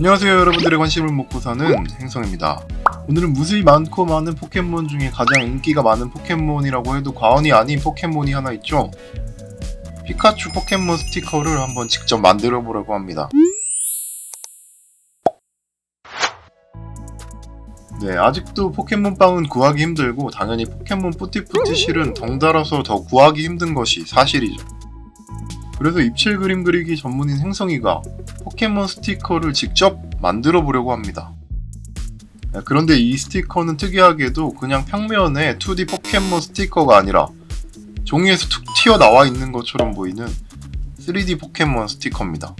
안녕하세요 여러분들의 관심을 먹고 사는 행성입니다. 오늘은 무수히 많고 많은 포켓몬 중에 가장 인기가 많은 포켓몬이라고 해도 과언이 아닌 포켓몬이 하나 있죠. 피카츄 포켓몬 스티커를 한번 직접 만들어 보려고 합니다. 네 아직도 포켓몬빵은 구하기 힘들고 당연히 포켓몬 뿌티뿌티 실은 덩달아서 더 구하기 힘든 것이 사실이죠 그래서 입체 그림 그리기 전문인 행성이가 포켓몬 스티커를 직접 만들어 보려고 합니다. 네, 그런데 이 스티커는 특이하게도 그냥 평면의 2D 포켓몬 스티커가 아니라 종이에서 툭 튀어나와 있는 것처럼 보이는 3D 포켓몬 스티커입니다.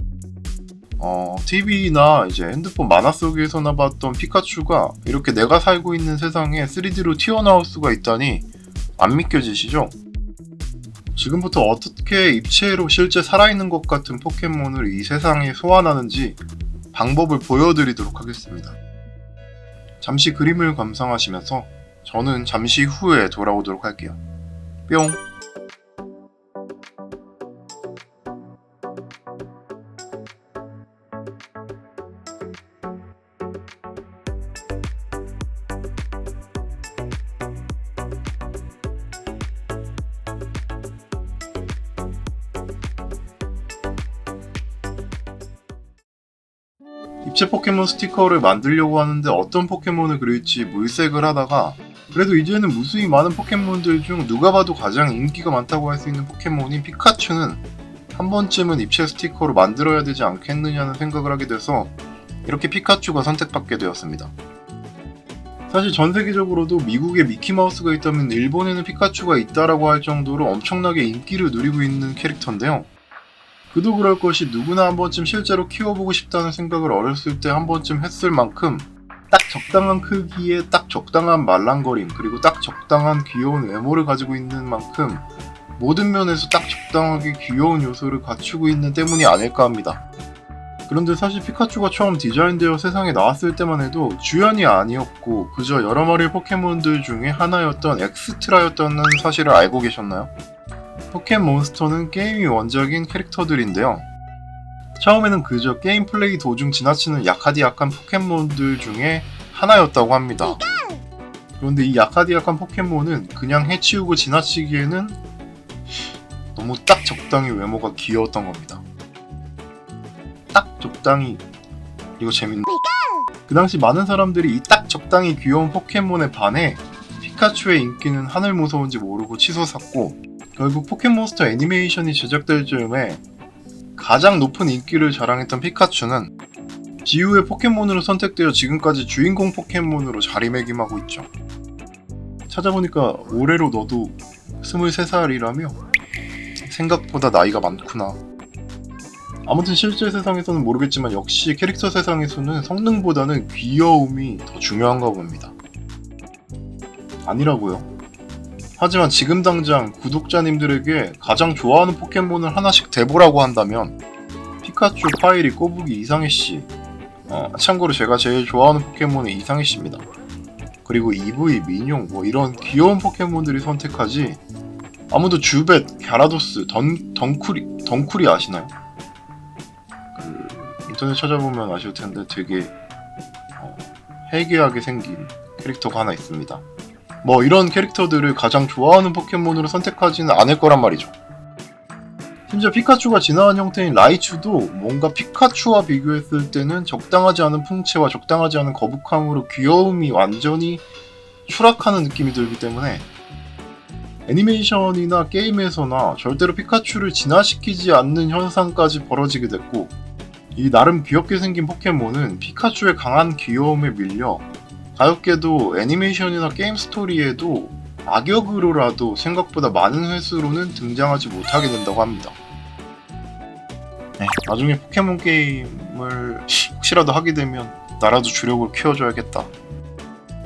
어, TV나 이제 핸드폰 만화 속에서나 봤던 피카츄가 이렇게 내가 살고 있는 세상에 3D로 튀어나올 수가 있다니 안 믿겨지시죠? 지금부터 어떻게 입체로 실제 살아있는 것 같은 포켓몬을 이 세상에 소환하는지 방법을 보여드리도록 하겠습니다. 잠시 그림을 감상하시면서 저는 잠시 후에 돌아오도록 할게요. 뿅! 입체 포켓몬 스티커를 만들려고 하는데 어떤 포켓몬을 그릴지 물색을 하다가 그래도 이제는 무수히 많은 포켓몬들 중 누가 봐도 가장 인기가 많다고 할 수 있는 포켓몬인 피카츄는 한 번쯤은 입체 스티커로 만들어야 되지 않겠느냐는 생각을 하게 돼서 이렇게 피카츄가 선택받게 되었습니다. 사실 전 세계적으로도 미국에 미키마우스가 있다면 일본에는 피카츄가 있다라고 할 정도로 엄청나게 인기를 누리고 있는 캐릭터인데요. 그도 그럴 것이 누구나 한 번쯤 실제로 키워보고 싶다는 생각을 어렸을 때 한 번쯤 했을 만큼 딱 적당한 크기에 딱 적당한 말랑거림 그리고 딱 적당한 귀여운 외모를 가지고 있는 만큼 모든 면에서 딱 적당하게 귀여운 요소를 갖추고 있는 때문이 아닐까 합니다. 그런데 사실 피카츄가 처음 디자인되어 세상에 나왔을 때만 해도 주연이 아니었고 그저 여러 마리의 포켓몬들 중에 하나였던 엑스트라였다는 사실을 알고 계셨나요? 포켓몬스터는 게임이 원작인 캐릭터들인데요. 처음에는 그저 게임 플레이 도중 지나치는 약하디약한 포켓몬들 중에 하나였다고 합니다. 그런데 이 약하디약한 포켓몬은 그냥 해치우고 지나치기에는 너무 딱 적당히 외모가 귀여웠던 겁니다. 딱 적당히 이거 재밌네. 그 당시 많은 사람들이 이 딱 적당히 귀여운 포켓몬에 반해 피카츄의 인기는 하늘 무서운지 모르고 치솟았고 결국 포켓몬스터 애니메이션이 제작될 즈음에 가장 높은 인기를 자랑했던 피카츄는 지우의 포켓몬으로 선택되어 지금까지 주인공 포켓몬으로 자리매김하고 있죠. 찾아보니까 올해로 너도 23살이라며 생각보다 나이가 많구나. 아무튼 실제 세상에서는 모르겠지만 역시 캐릭터 세상에서는 성능보다는 귀여움이 더 중요한가 봅니다. 아니라고요. 하지만 지금 당장 구독자님들에게 가장 좋아하는 포켓몬을 하나씩 대보라고 한다면 피카츄, 파이리, 꼬부기, 이상해씨 어, 참고로 제가 제일 좋아하는 포켓몬은 이상해씨입니다. 그리고 EV, 민용 뭐 이런 귀여운 포켓몬들이 선택하지 아무도 주벳, 갸라도스, 던, 덩쿠리, 덩쿠리 아시나요? 그 인터넷 찾아보면 아실 텐데 되게 어, 해괴하게 생긴 캐릭터가 하나 있습니다. 뭐 이런 캐릭터들을 가장 좋아하는 포켓몬으로 선택하지는 않을 거란 말이죠. 심지어 피카츄가 진화한 형태인 라이츄도 뭔가 피카츄와 비교했을 때는 적당하지 않은 풍채와 적당하지 않은 거북함으로 귀여움이 완전히 추락하는 느낌이 들기 때문에 애니메이션이나 게임에서나 절대로 피카츄를 진화시키지 않는 현상까지 벌어지게 됐고 이 나름 귀엽게 생긴 포켓몬은 피카츄의 강한 귀여움에 밀려 가볍게도 애니메이션이나 게임 스토리에도 악역으로라도 생각보다 많은 횟수로는 등장하지 못하게 된다고 합니다. 네, 나중에 포켓몬 게임을 혹시라도 하게 되면 나라도 주력을 키워줘야겠다.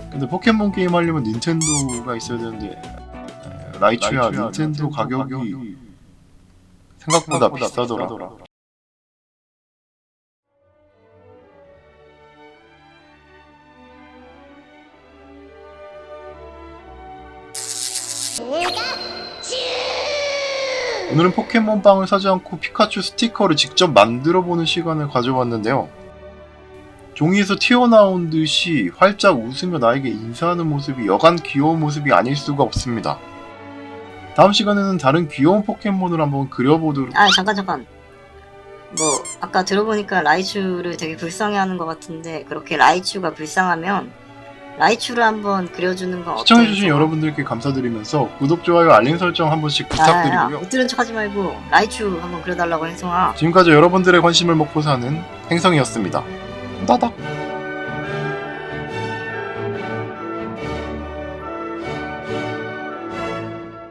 근데 포켓몬 게임 하려면 닌텐도가 있어야 되는데 라이츄야, 닌텐도 닌텐도 가격이 가격이 생각보다, 생각보다 비싸더라. 비싸더라. 오늘은 포켓몬빵을 사지 않고 피카츄 스티커를 직접 만들어 보는 시간을 가져봤는데요. 종이에서 튀어나온 듯이 활짝 웃으며 나에게 인사하는 모습이 여간 귀여운 모습이 아닐 수가 없습니다. 다음 시간에는 다른 귀여운 포켓몬을 한번 그려보도록 아 잠깐 잠깐 뭐 아까 들어보니까 라이츄를 되게 불쌍해하는 것 같은데 그렇게 라이츄가 불쌍하면 라이츄를 한번 그려주는 건? 시청해주신 여러분들께 감사드리면서 구독, 좋아요, 알림 설정 한 번씩 부탁드리고요. 못 들은 척하지 말고 라이츄 한번 그려달라고 행성아 지금까지 여러분들의 관심을 먹고 사는 행성이었습니다. 따닥!